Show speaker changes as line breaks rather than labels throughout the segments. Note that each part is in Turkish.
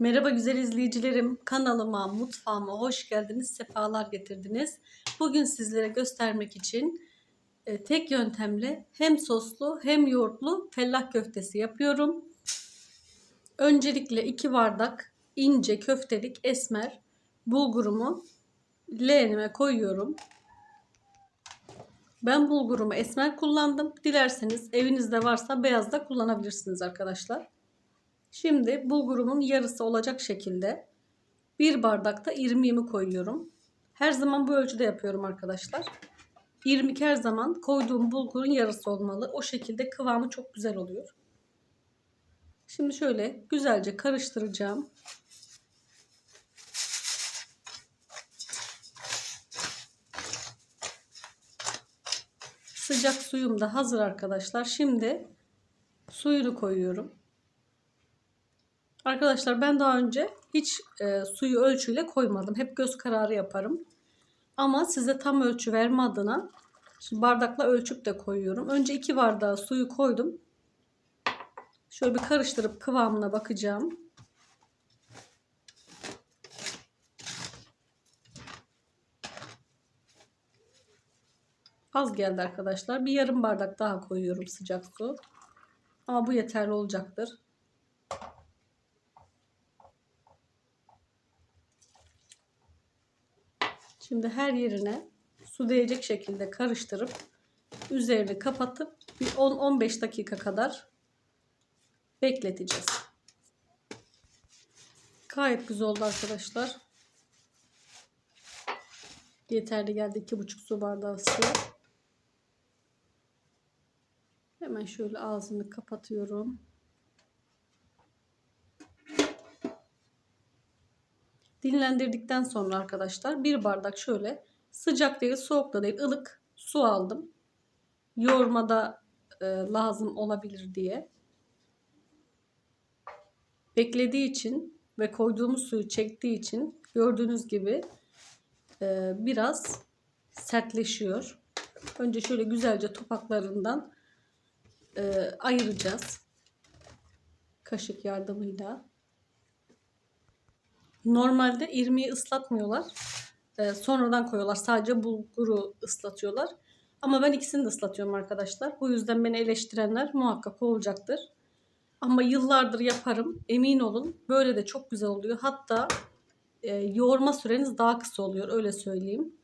Merhaba güzel izleyicilerim. Kanalıma, mutfağıma hoş geldiniz, sefalar getirdiniz. Bugün sizlere göstermek için e, tek yöntemle hem soslu hem yoğurtlu fellah köftesi yapıyorum. Öncelikle 2 bardak ince köftelik esmer bulgurumu leğenime koyuyorum. Ben bulgurumu esmer kullandım. Dilerseniz evinizde varsa beyaz da kullanabilirsiniz arkadaşlar. Şimdi bulgurumun yarısı olacak şekilde bir bardakta irmiğimi koyuyorum. Her zaman bu ölçüde yapıyorum arkadaşlar. İrmik her zaman koyduğum bulgurun yarısı olmalı. O şekilde kıvamı çok güzel oluyor. Şimdi şöyle güzelce karıştıracağım. Sıcak suyum da hazır arkadaşlar. Şimdi suyunu koyuyorum. Arkadaşlar ben daha önce hiç e, suyu ölçüyle koymadım. Hep göz kararı yaparım. Ama size tam ölçü verme adına şimdi bardakla ölçüp de koyuyorum. Önce iki bardağı suyu koydum. Şöyle bir karıştırıp kıvamına bakacağım. Az geldi arkadaşlar. Bir yarım bardak daha koyuyorum sıcak su. Ama bu yeterli olacaktır. Şimdi her yerine su değecek şekilde karıştırıp üzerini kapatıp bir 10-15 dakika kadar bekleteceğiz. Gayet güzel oldu arkadaşlar. Yeterli geldi 2,5 su bardağı su. Hemen şöyle ağzını kapatıyorum. Dinlendirdikten sonra arkadaşlar bir bardak şöyle sıcak değil soğuk da değil ılık su aldım. Yoğurmada e, lazım olabilir diye. Beklediği için ve koyduğumuz suyu çektiği için gördüğünüz gibi e, biraz sertleşiyor. Önce şöyle güzelce topaklarından e, ayıracağız. Kaşık yardımıyla. Normalde irmiği ıslatmıyorlar. Ee, sonradan koyuyorlar. Sadece bulguru ıslatıyorlar. Ama ben ikisini de ıslatıyorum arkadaşlar. Bu yüzden beni eleştirenler muhakkak olacaktır. Ama yıllardır yaparım. Emin olun. Böyle de çok güzel oluyor. Hatta e, yoğurma süreniz daha kısa oluyor. Öyle söyleyeyim.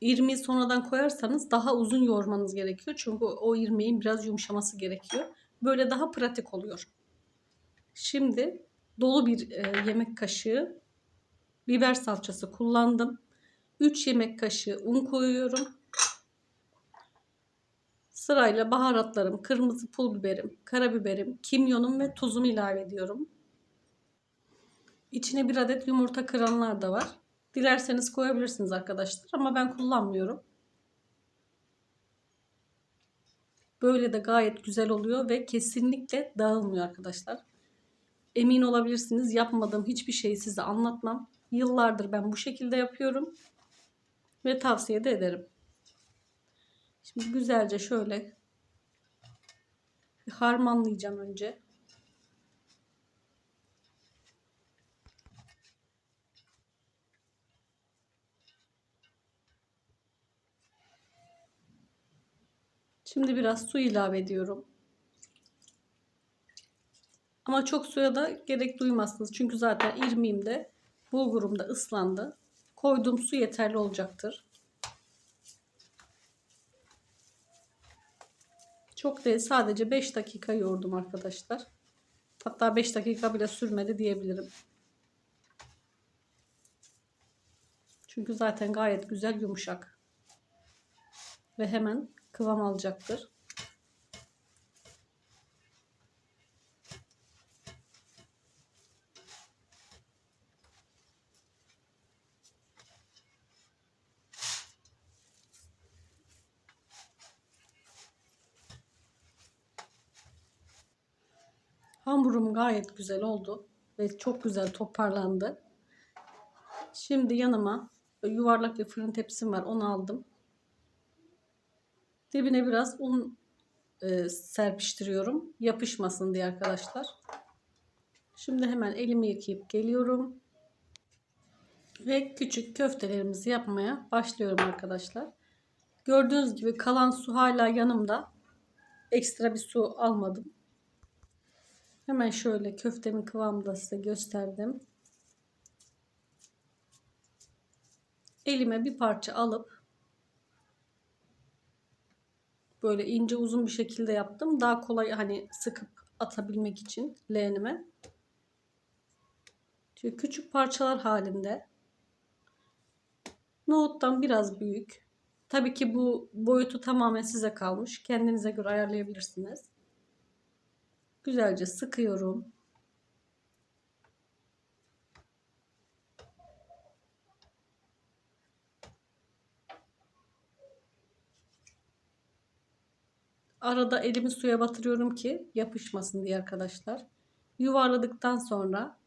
İrmiği sonradan koyarsanız daha uzun yoğurmanız gerekiyor. Çünkü o irmiğin biraz yumuşaması gerekiyor. Böyle daha pratik oluyor. Şimdi dolu bir e, yemek kaşığı biber salçası kullandım. 3 yemek kaşığı un koyuyorum. Sırayla baharatlarım, kırmızı pul biberim, karabiberim, kimyonum ve tuzumu ilave ediyorum. İçine bir adet yumurta kıranlar da var. Dilerseniz koyabilirsiniz arkadaşlar ama ben kullanmıyorum. Böyle de gayet güzel oluyor ve kesinlikle dağılmıyor arkadaşlar. Emin olabilirsiniz yapmadığım hiçbir şeyi size anlatmam. Yıllardır ben bu şekilde yapıyorum. Ve tavsiye de ederim. Şimdi güzelce şöyle harmanlayacağım önce. Şimdi biraz su ilave ediyorum. Ama çok suya da gerek duymazsınız. Çünkü zaten irmiğimde bulgurum da ıslandı. Koyduğum su yeterli olacaktır. Çok değil sadece 5 dakika yoğurdum arkadaşlar. Hatta 5 dakika bile sürmedi diyebilirim. Çünkü zaten gayet güzel yumuşak. Ve hemen kıvam alacaktır. Hamurum gayet güzel oldu ve çok güzel toparlandı. Şimdi yanıma yuvarlak bir fırın tepsim var. Onu aldım. Dibine biraz un e, serpiştiriyorum. Yapışmasın diye arkadaşlar. Şimdi hemen elimi yıkayıp geliyorum. Ve küçük köftelerimizi yapmaya başlıyorum arkadaşlar. Gördüğünüz gibi kalan su hala yanımda. Ekstra bir su almadım. Hemen şöyle köftemin kıvamını da size gösterdim. Elime bir parça alıp böyle ince uzun bir şekilde yaptım. Daha kolay hani sıkıp atabilmek için leğenime. Şöyle küçük parçalar halinde. Nohuttan biraz büyük. Tabii ki bu boyutu tamamen size kalmış. Kendinize göre ayarlayabilirsiniz. Güzelce sıkıyorum. Arada elimi suya batırıyorum ki yapışmasın diye arkadaşlar. Yuvarladıktan sonra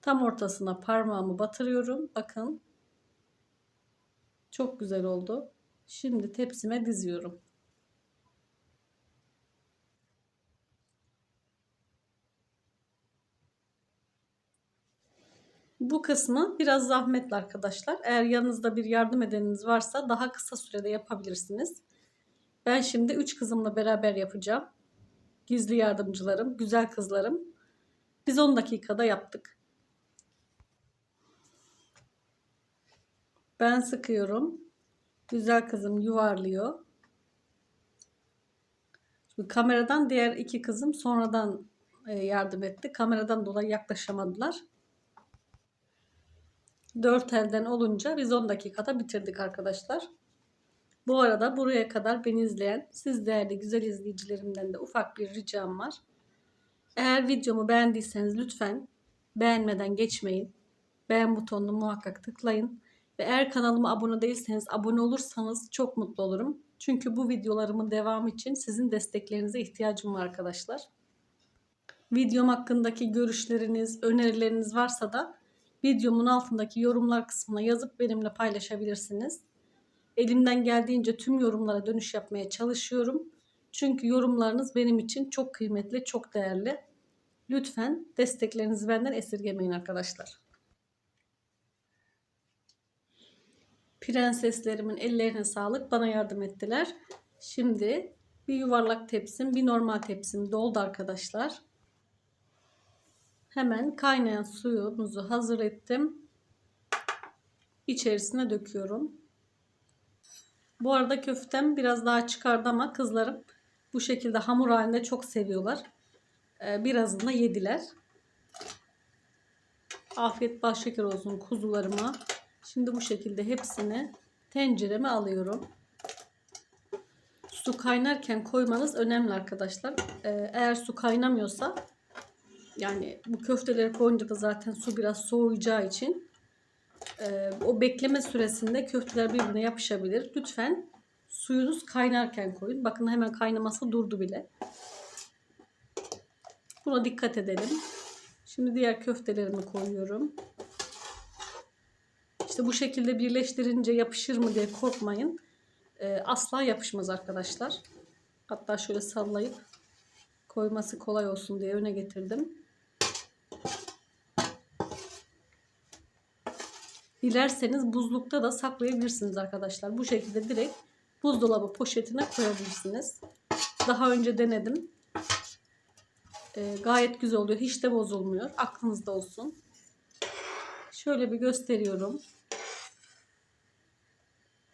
tam ortasına parmağımı batırıyorum. Bakın. Çok güzel oldu. Şimdi tepsime diziyorum. Bu kısmı biraz zahmetli arkadaşlar. Eğer yanınızda bir yardım edeniniz varsa daha kısa sürede yapabilirsiniz. Ben şimdi üç kızımla beraber yapacağım. Gizli yardımcılarım, güzel kızlarım. Biz 10 dakikada yaptık. Ben sıkıyorum. Güzel kızım yuvarlıyor. Şimdi kameradan diğer iki kızım sonradan e, yardım etti. Kameradan dolayı yaklaşamadılar. 4 elden olunca biz 10 dakikada bitirdik arkadaşlar. Bu arada buraya kadar beni izleyen siz değerli güzel izleyicilerimden de ufak bir ricam var. Eğer videomu beğendiyseniz lütfen beğenmeden geçmeyin. Beğen butonunu muhakkak tıklayın. Ve eğer kanalıma abone değilseniz abone olursanız çok mutlu olurum. Çünkü bu videolarımın devamı için sizin desteklerinize ihtiyacım var arkadaşlar. Videom hakkındaki görüşleriniz, önerileriniz varsa da videomun altındaki yorumlar kısmına yazıp benimle paylaşabilirsiniz. Elimden geldiğince tüm yorumlara dönüş yapmaya çalışıyorum. Çünkü yorumlarınız benim için çok kıymetli, çok değerli. Lütfen desteklerinizi benden esirgemeyin arkadaşlar. Prenseslerimin ellerine sağlık. Bana yardım ettiler. Şimdi bir yuvarlak tepsim, bir normal tepsim doldu arkadaşlar. Hemen kaynayan suyumuzu hazır ettim. İçerisine döküyorum. Bu arada köftem biraz daha çıkardı ama kızlarım bu şekilde hamur halinde çok seviyorlar. Ee, birazını da yediler. Afiyet baş şeker olsun kuzularıma. Şimdi bu şekilde hepsini tencereme alıyorum. Su kaynarken koymanız önemli arkadaşlar. Ee, eğer su kaynamıyorsa yani bu köfteleri koyunca da zaten su biraz soğuyacağı için e, o bekleme süresinde köfteler birbirine yapışabilir. Lütfen suyunuz kaynarken koyun. Bakın hemen kaynaması durdu bile. Buna dikkat edelim. Şimdi diğer köftelerimi koyuyorum. İşte bu şekilde birleştirince yapışır mı diye korkmayın. E, asla yapışmaz arkadaşlar. Hatta şöyle sallayıp koyması kolay olsun diye öne getirdim. Dilerseniz buzlukta da saklayabilirsiniz arkadaşlar. Bu şekilde direkt buzdolabı poşetine koyabilirsiniz. Daha önce denedim. Ee, gayet güzel oluyor. Hiç de bozulmuyor. Aklınızda olsun. Şöyle bir gösteriyorum.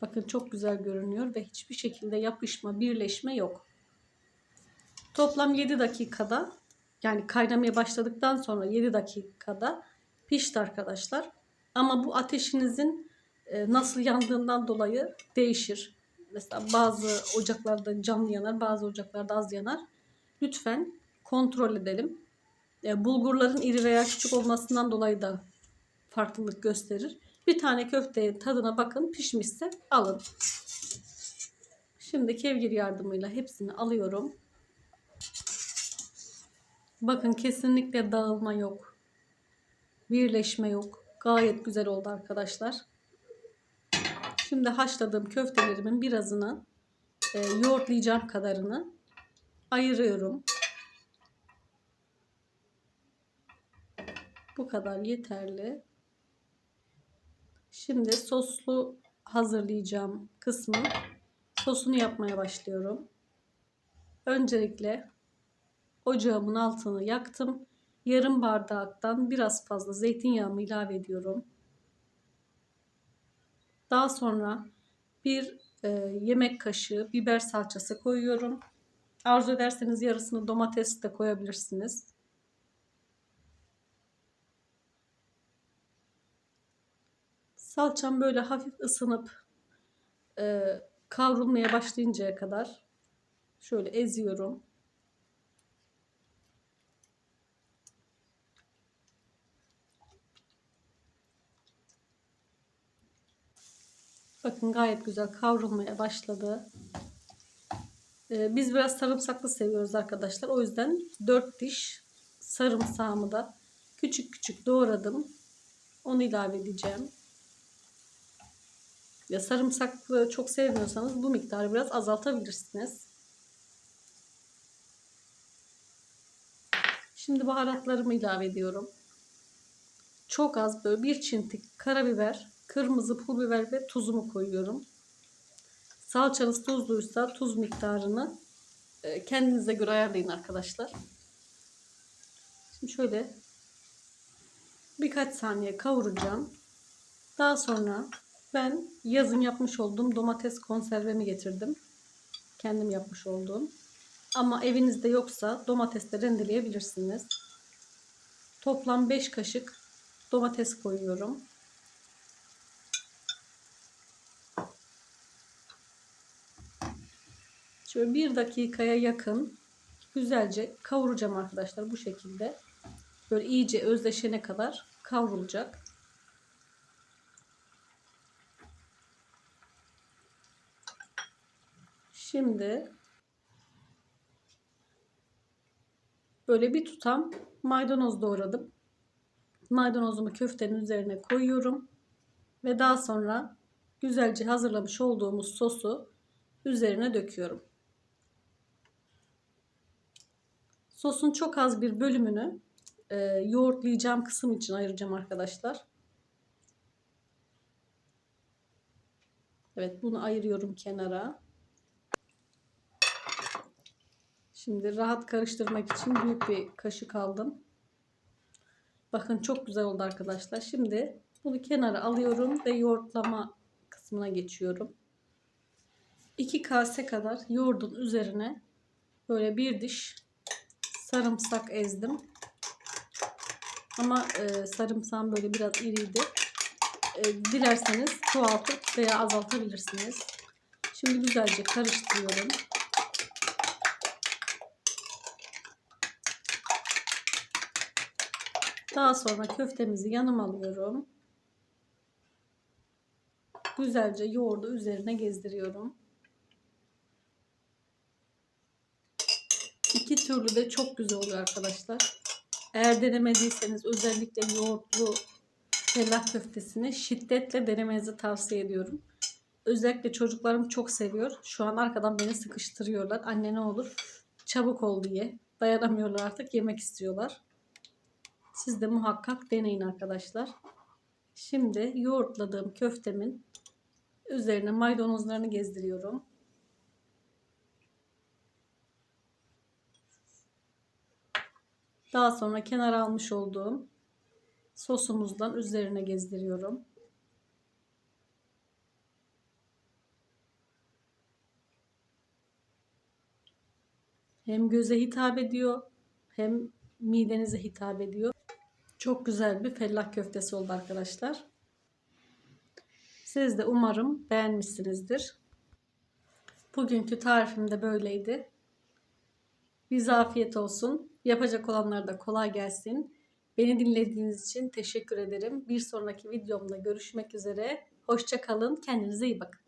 Bakın çok güzel görünüyor ve hiçbir şekilde yapışma, birleşme yok. Toplam 7 dakikada yani kaynamaya başladıktan sonra 7 dakikada pişti arkadaşlar. Ama bu ateşinizin e, nasıl yandığından dolayı değişir. Mesela bazı ocaklarda canlı yanar, bazı ocaklarda az yanar. Lütfen kontrol edelim. E, bulgurların iri veya küçük olmasından dolayı da farklılık gösterir. Bir tane köftenin tadına bakın pişmişse alın. Şimdi kevgir yardımıyla hepsini alıyorum. Bakın kesinlikle dağılma yok. Birleşme yok. Gayet güzel oldu arkadaşlar. Şimdi haşladığım köftelerimin birazını e, yoğurtlayacağım kadarını ayırıyorum. Bu kadar yeterli. Şimdi soslu hazırlayacağım kısmı sosunu yapmaya başlıyorum. Öncelikle ocağımın altını yaktım. Yarım bardaktan biraz fazla zeytinyağımı ilave ediyorum. Daha sonra bir e, yemek kaşığı biber salçası koyuyorum. Arzu ederseniz yarısını domates de koyabilirsiniz. Salçam böyle hafif ısınıp e, kavrulmaya başlayıncaya kadar şöyle eziyorum. Bakın gayet güzel kavrulmaya başladı. Ee, biz biraz sarımsaklı seviyoruz arkadaşlar. O yüzden 4 diş sarımsağımı da küçük küçük doğradım. Onu ilave edeceğim. Ya sarımsaklı çok sevmiyorsanız bu miktarı biraz azaltabilirsiniz. Şimdi baharatlarımı ilave ediyorum. Çok az böyle bir çintik karabiber, kırmızı pul biber ve tuzumu koyuyorum. Salçanız tuzluysa tuz miktarını e, kendinize göre ayarlayın arkadaşlar. Şimdi şöyle birkaç saniye kavuracağım. Daha sonra ben yazın yapmış olduğum domates konservemi getirdim. Kendim yapmış olduğum. Ama evinizde yoksa domates de rendeleyebilirsiniz. Toplam 5 kaşık domates koyuyorum. Şöyle bir dakikaya yakın güzelce kavuracağım arkadaşlar bu şekilde. Böyle iyice özleşene kadar kavrulacak. Şimdi böyle bir tutam maydanoz doğradım. Maydanozumu köftenin üzerine koyuyorum. Ve daha sonra güzelce hazırlamış olduğumuz sosu üzerine döküyorum. Sosun çok az bir bölümünü e, yoğurtlayacağım kısım için ayıracağım arkadaşlar. Evet bunu ayırıyorum kenara. Şimdi rahat karıştırmak için büyük bir kaşık aldım. Bakın çok güzel oldu arkadaşlar. Şimdi bunu kenara alıyorum ve yoğurtlama kısmına geçiyorum. 2 kase kadar yoğurdun üzerine böyle bir diş sarımsak ezdim. Ama e, sarımsağım böyle biraz iriydi. E, dilerseniz çoğaltıp veya azaltabilirsiniz. Şimdi güzelce karıştırıyorum. Daha sonra köftemizi yanıma alıyorum. Güzelce yoğurdu üzerine gezdiriyorum. İki türlü de çok güzel oluyor arkadaşlar. Eğer denemediyseniz özellikle yoğurtlu fellah köftesini şiddetle denemenizi tavsiye ediyorum. Özellikle çocuklarım çok seviyor. Şu an arkadan beni sıkıştırıyorlar. Anne ne olur çabuk ol diye. Dayanamıyorlar artık yemek istiyorlar. Siz de muhakkak deneyin arkadaşlar. Şimdi yoğurtladığım köftemin üzerine maydanozlarını gezdiriyorum. Daha sonra kenara almış olduğum sosumuzdan üzerine gezdiriyorum. Hem göze hitap ediyor hem midenize hitap ediyor. Çok güzel bir fellah köftesi oldu arkadaşlar. Siz de umarım beğenmişsinizdir. Bugünkü tarifim de böyleydi. Bize afiyet olsun. Yapacak olanlara da kolay gelsin. Beni dinlediğiniz için teşekkür ederim. Bir sonraki videomda görüşmek üzere. Hoşça kalın. Kendinize iyi bakın.